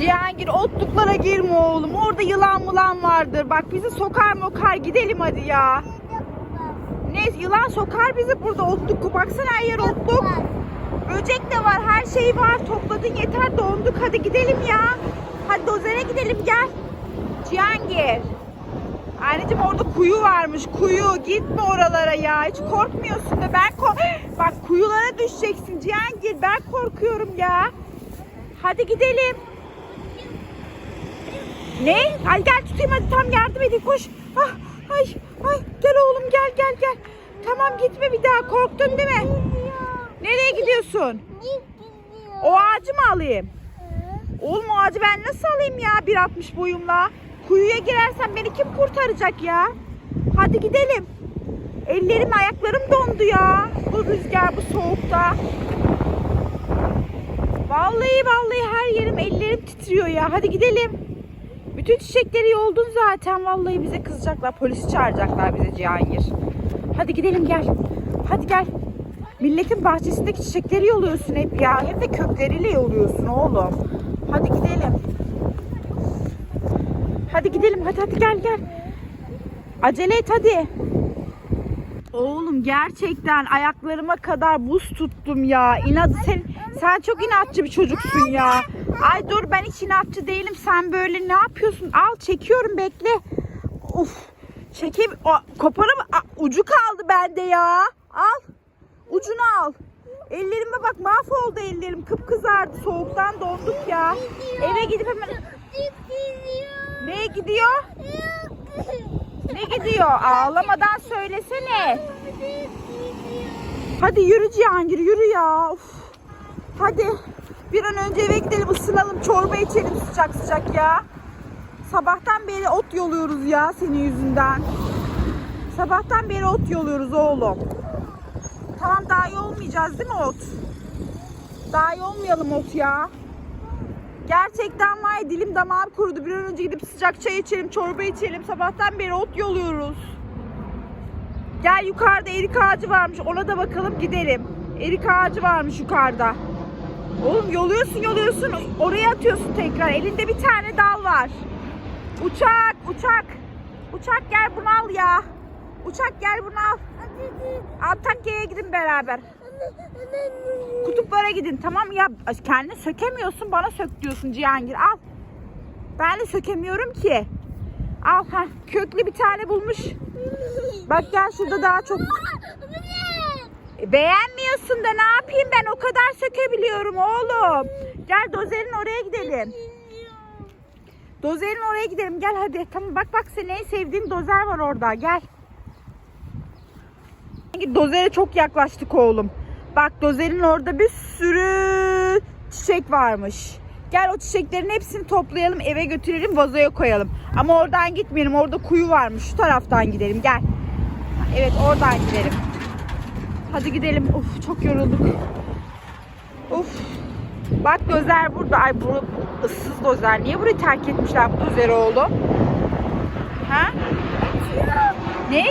Cihangir otluklara girme oğlum. Orada yılan mulan vardır. Bak bizi sokar mokar gidelim hadi ya. Ne yılan sokar bizi burada otluk. Baksana her yer otluk. Böcek de var her şey var. Topladın yeter donduk. Hadi gidelim ya. Hadi dozere gidelim gel. Cihangir. Anneciğim orada kuyu varmış. Kuyu. Gitme oralara ya. Hiç korkmuyorsun da ben kork... Bak kuyulara düşeceksin Cihangir. Ben korkuyorum ya. Hadi gidelim. Ne? Ay gel tutayım hadi tam yardım edeyim koş. Ah, ay, ay gel oğlum gel gel gel. Tamam gitme bir daha korktun değil mi? Nereye gidiyorsun? O ağacı mı alayım? Oğlum o ağacı ben nasıl alayım ya 1.60 boyumla? Kuyuya girersem beni kim kurtaracak ya? Hadi gidelim. Ellerim ayaklarım dondu ya. Bu rüzgar bu soğukta. Vallahi vallahi her yerim ellerim titriyor ya. Hadi gidelim. Bütün çiçekleri yoldun zaten. Vallahi bize kızacaklar. Polisi çağıracaklar bize Cihangir. Hadi gidelim gel. Hadi gel. Milletin bahçesindeki çiçekleri yoluyorsun hep ya. Hem de kökleriyle yoluyorsun oğlum. Hadi gidelim. Hadi gidelim. Hadi hadi gel gel. Acele et hadi. Gerçekten ayaklarıma kadar buz tuttum ya. İnat sen sen çok inatçı bir çocuksun ya. Ay dur ben hiç inatçı değilim. Sen böyle ne yapıyorsun? Al çekiyorum bekle. Uf. Çekeyim. O, koparım ucu kaldı bende ya. Al. Ucunu al. Ellerime bak mahvoldu ellerim. Kıpkızardı. Soğuktan donduk ya. Eve gidip hemen Neye gidiyor? Ne gidiyor? Ağlamadan söylesene. Hadi yürü Cihangir yürü ya. Uf. Hadi bir an önce eve gidelim ısınalım çorba içelim sıcak sıcak ya. Sabahtan beri ot yoluyoruz ya senin yüzünden. Sabahtan beri ot yoluyoruz oğlum. Tamam daha iyi olmayacağız değil mi ot? Daha iyi olmayalım ot ya. Gerçekten var dilim damağım kurudu. Bir an önce gidip sıcak çay içelim, çorba içelim. Sabahtan beri ot yoluyoruz. Gel yukarıda erik ağacı varmış. Ona da bakalım gidelim. Erik ağacı varmış yukarıda. Oğlum yoluyorsun yoluyorsun. Oraya atıyorsun tekrar. Elinde bir tane dal var. Uçak, uçak. Uçak gel bunu al ya. Uçak gel bunu al. Antakya'ya gidin beraber. Kutuplara gidin tamam ya kendini sökemiyorsun bana sök diyorsun Cihangir al. Ben de sökemiyorum ki. Al ha köklü bir tane bulmuş. Bak gel şurada daha çok. E, Beğenmiyorsun da ne yapayım ben o kadar sökebiliyorum oğlum. Gel dozerin oraya gidelim. Dozerin oraya gidelim gel hadi. Tamam bak bak senin en sevdiğin dozer var orada gel. Dozere çok yaklaştık oğlum. Bak dozerin orada bir sürü çiçek varmış. Gel o çiçeklerin hepsini toplayalım eve götürelim vazoya koyalım. Ama oradan gitmeyelim orada kuyu varmış şu taraftan gidelim gel. Evet oradan gidelim. Hadi gidelim. Of çok yorulduk. Of. Bak dozer burada. Ay bu ıssız dozer. Niye burayı terk etmişler bu dozeri oğlum? Ha? Ne?